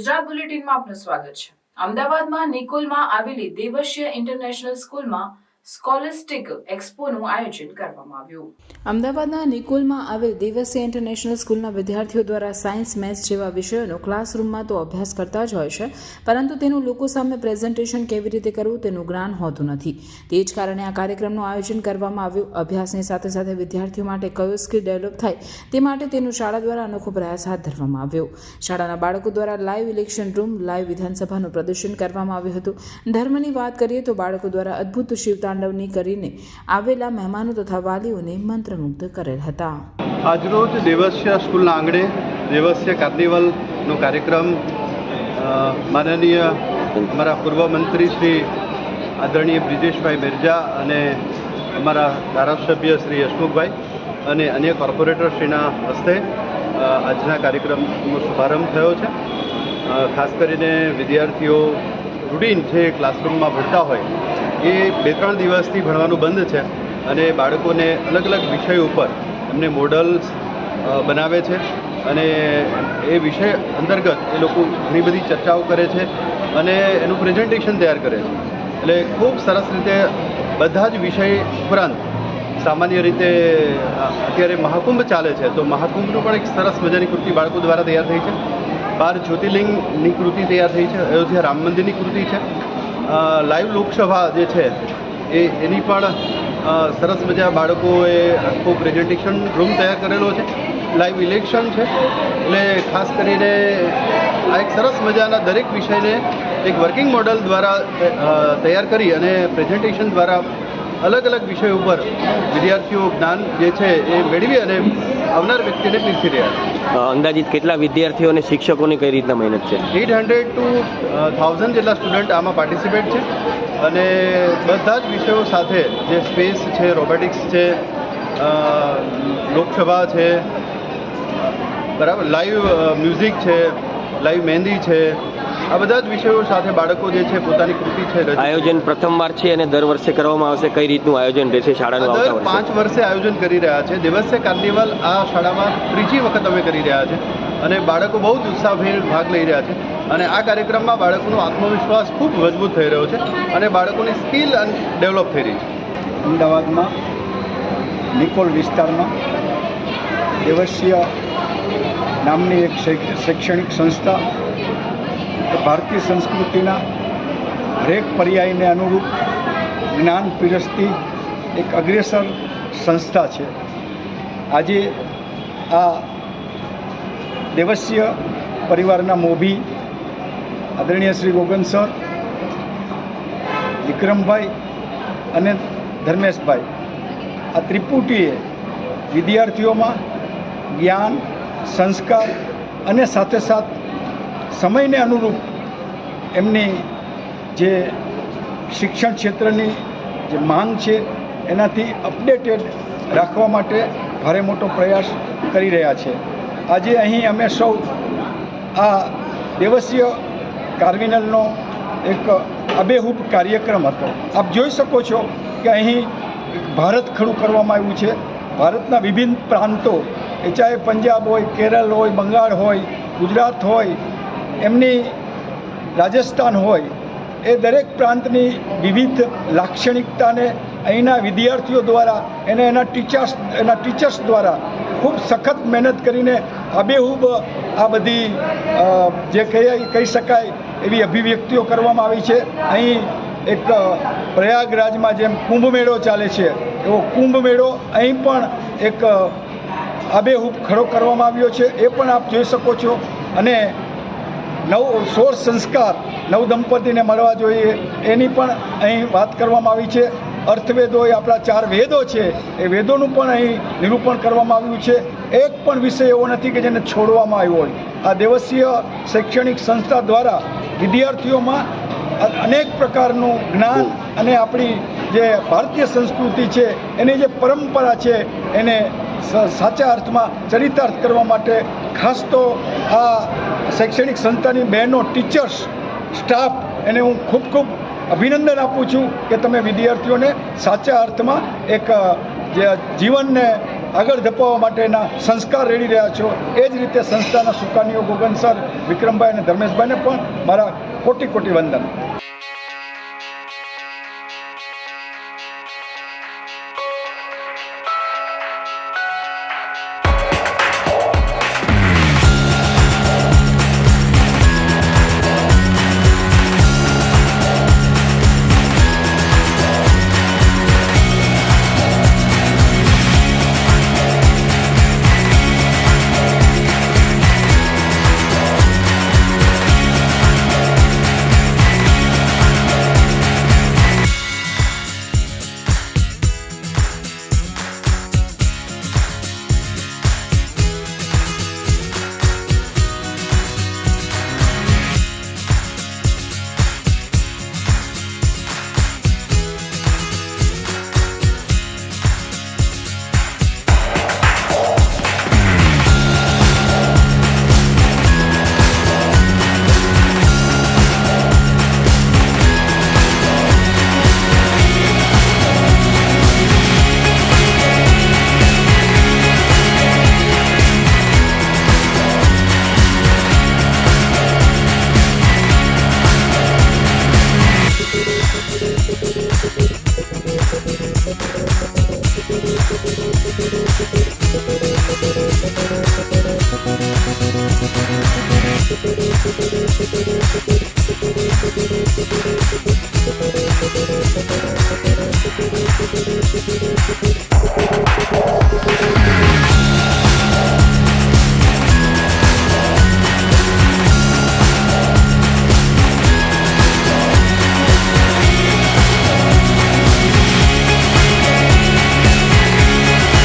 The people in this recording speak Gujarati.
ગુજરાત બુલેટિનમાં આપનું સ્વાગત છે. અમદાવાદમાં નિકોલમાં આવેલી દેવસ્ય ઇન્ટરનેશનલ સ્કૂલમાં સ્કોલેસ્ટિક એક્સપોનું આયોજન કરવામાં આવ્યું. અમદાવાદના નિકોલમાં આવેલ દેવસ્ય ઇન્ટરનેશનલ સ્કૂલના વિદ્યાર્થીઓ દ્વારા સાયન્સ મેથ્સ જેવા વિષયોનો ક્લાસરૂમમાં તો અભ્યાસ કરતા જ હોય છે, પરંતુ તેનું લોકો સામે પ્રેઝન્ટેશન કેવી રીતે કરવું તેનું જ્ઞાન હોતું નથી. તે જ કારણે આ કાર્યક્રમનું આયોજન કરવામાં આવ્યું. અભ્યાસની સાથે સાથે વિદ્યાર્થીઓ માટે કયો સ્કિલ ડેવલપ થાય તે માટે તેનું શાળા દ્વારા અનોખો પ્રયાસ હાથ ધરવામાં આવ્યો. શાળાના બાળકો દ્વારા લાઈવ ઇલેક્શન રૂમ, લાઈવ વિધાનસભાનું પ્રદર્શન કરવામાં આવ્યું હતું. ધર્મની વાત કરીએ તો બાળકો દ્વારા અદ્ભુત શિવતાંડવની કરીને આવેલા મહેમાનો તથા વાલીઓને મંત્રમુગ્ધ કરેલ હતા. આજરોજ દેવસ્ય સ્કૂલના આંગણે દેવસ્ય કાર્નિવલનો કાર્યક્રમ માનનીય અમારા પૂર્વ મંત્રી શ્રી આદરણીય બ્રિજેશભાઈ મિરજા અને અમારા ધારાસભ્ય શ્રી હસમુખભાઈ અને અન્ય કોર્પોરેટરશ્રીના હસ્તે આજના કાર્યક્રમનો શુભારંભ થયો છે. ખાસ કરીને વિદ્યાર્થીઓ રૂટીન જે ક્લાસરૂમમાં ભણતા હોય એ બે ત્રણ દિવસથી ભણવાનું બંધ છે અને બાળકોને અલગ અલગ વિષય ઉપર એમને મોડલ્સ બનાવે છે અને એ વિષય અંતર્ગત એ લોકો ઘણી બધી ચર્ચાઓ કરે છે અને એનું પ્રેઝન્ટેશન તૈયાર કરે છે. એટલે ખૂબ સરસ રીતે બધા જ વિષય ઉપરાંત સામાન્ય રીતે અત્યારે મહાકુંભ ચાલે છે. તો મહાકુંભનું પણ એક સરસ મજાની કૃતિ બાળકો દ્વારા તૈયાર થઈ છે. બાર જ્યોતિર્લિંગની કૃતિ તૈયાર થઈ છે. અયોધ્યા રામ મંદિરની કૃતિ છે. લાઈવ લોકસભા જે છે, એ એની પણ સરસ મજા બાળકોએ આખો પ્રેઝન્ટેશન રૂમ તૈયાર કરેલો છે. લાઈવ ઇલેક્શન છે. એટલે ખાસ કરીને આ એક સરસ મજાના દરેક વિષયને એક વર્કિંગ મોડલ દ્વારા તૈયાર કરી અને પ્રેઝન્ટેશન દ્વારા અલગ અલગ વિષયો ઉપર વિદ્યાર્થીઓ જ્ઞાન જે છે, એ મેળવી અને આવનાર વ્યક્તિને પીરસી રહ્યા છે. અંદાજિત કેટલા વિદ્યાર્થીઓ અને શિક્ષકોની કઈ રીતના મહેનત છે? એટ હંડ્રેડ ટુ થાઉઝન્ડ જેટલા સ્ટુડન્ટ આમાં પાર્ટિસિપેટ છે અને બધા જ વિષયો સાથે જે સ્પેસ છે, રોબોટિક્સ છે લોકસભા છે, બરાબર, લાઈવ મ્યુઝિક છે, લાઈવ મહેંદી છે આ બધા જ વિષયો સાથે બાળકો જે છે પોતાની કૃતિ છે રજૂ આયોજન પ્રથમવાર છે અને દર વર્ષે કરવામાં આવશે. કઈ રીતનું આયોજન રહેશે શાળાનું આવતા દર પાંચ વર્ષે આયોજન કરી રહ્યા છે. દિવસે કાર્નિવલ આ શાળામાં ત્રીજી વખત અમે કરી રહ્યા છે અને બાળકો બહુ જ ઉત્સાહભેર ભાગ લઈ રહ્યા છે અને આ કાર્યક્રમમાં બાળકોનો આત્મવિશ્વાસ ખૂબ મજબૂત થઈ રહ્યો છે અને બાળકોની સ્કિલ ડેવલપ થઈ રહી છે. અમદાવાદમાં નિકોલ વિસ્તારમાં દેવસ્ય નામની એક શૈ- શૈક્ષણિક સંસ્થા એ ભારતીય સંસ્કૃતિના હરેક પર્યાયને અનુરૂપ જ્ઞાન પીરસતી એક અગ્રેસર સંસ્થા છે. આજે આ દેવસ્ય પરિવારના મોભી આદરણીય શ્રી ગોગન સર, વિક્રમભાઈ અને ધર્મેશભાઈ, આ ત્રિપુટીએ વિદ્યાર્થીઓમાં જ્ઞાન, સંસ્કાર અને સાથે સાથ સમયને અનુરૂપ એમની જે શિક્ષણ ક્ષેત્રની જે માંગ છે, એનાથી અપડેટેડ રાખવા માટે ભારે મોટો પ્રયાસ કરી રહ્યા છે. આજે અહીં અમે સૌ આ દેવસ્ય કાર્વિનલનો એક અબેહૂબ કાર્યક્રમ હતો. આપ જોઈ શકો છો કે અહીં ભારત ખડું કરવામાં આવ્યું છે. ભારતના વિભિન્ન પ્રાંતો એ ચાહે પંજાબ હોય, કેરળ હોય, બંગાળ હોય, ગુજરાત હોય એમની રાજસ્થાન હોય, એ દરેક પ્રાંતની વિવિધ લાક્ષણિકતાને અહીંના વિદ્યાર્થીઓ દ્વારા એને એના ટીચર્સ એના ટીચર્સ દ્વારા ખૂબ સખત મહેનત કરીને આબેહૂબ આ બધી જે કહી કહી શકાય એવી અભિવ્યક્તિઓ કરવામાં આવી છે. અહીં એક પ્રયાગરાજમાં જેમ કુંભ મેળો ચાલે છે, એવો કુંભ મેળો અહીં પણ એક આબેહૂબ ખડો કરવામાં આવ્યો છે. એ પણ આપ જોઈ શકો છો. અને નવ સોળ સંસ્કાર નવ દંપતીને મળવા જોઈએ. એની પણ અહીં વાત કરવામાં આવી છે. અર્થવેદો એ આપણા ચાર વેદો છે. એ વેદોનું પણ અહીં નિરૂપણ કરવામાં આવ્યું છે. એક પણ વિષય એવો નથી કે જેને છોડવામાં આવ્યો હોય. આ દેવસીય શૈક્ષણિક સંસ્થા દ્વારા વિદ્યાર્થીઓમાં અનેક પ્રકારનું જ્ઞાન અને આપણી જે ભારતીય સંસ્કૃતિ છે, એની જે પરંપરા છે, એને સાચા અર્થમાં ચરિતાર્થ કરવા માટે ખાસ તો આ શૈક્ષણિક સંસ્થાની બહેનો ટીચર્સ સ્ટાફ એને હું ખૂબ ખૂબ અભિનંદન આપું છું કે તમે વિદ્યાર્થીઓને સાચા અર્થમાં એક જે જીવનને આગળ ધપાવવા માટેના સંસ્કાર રેડી રહ્યા છો. એ જ રીતે સંસ્થાના સુકાનીઓ ગોગન સર, વિક્રમભાઈ અને ધર્મેશભાઈને પણ મારા કોટી કોટી વંદન.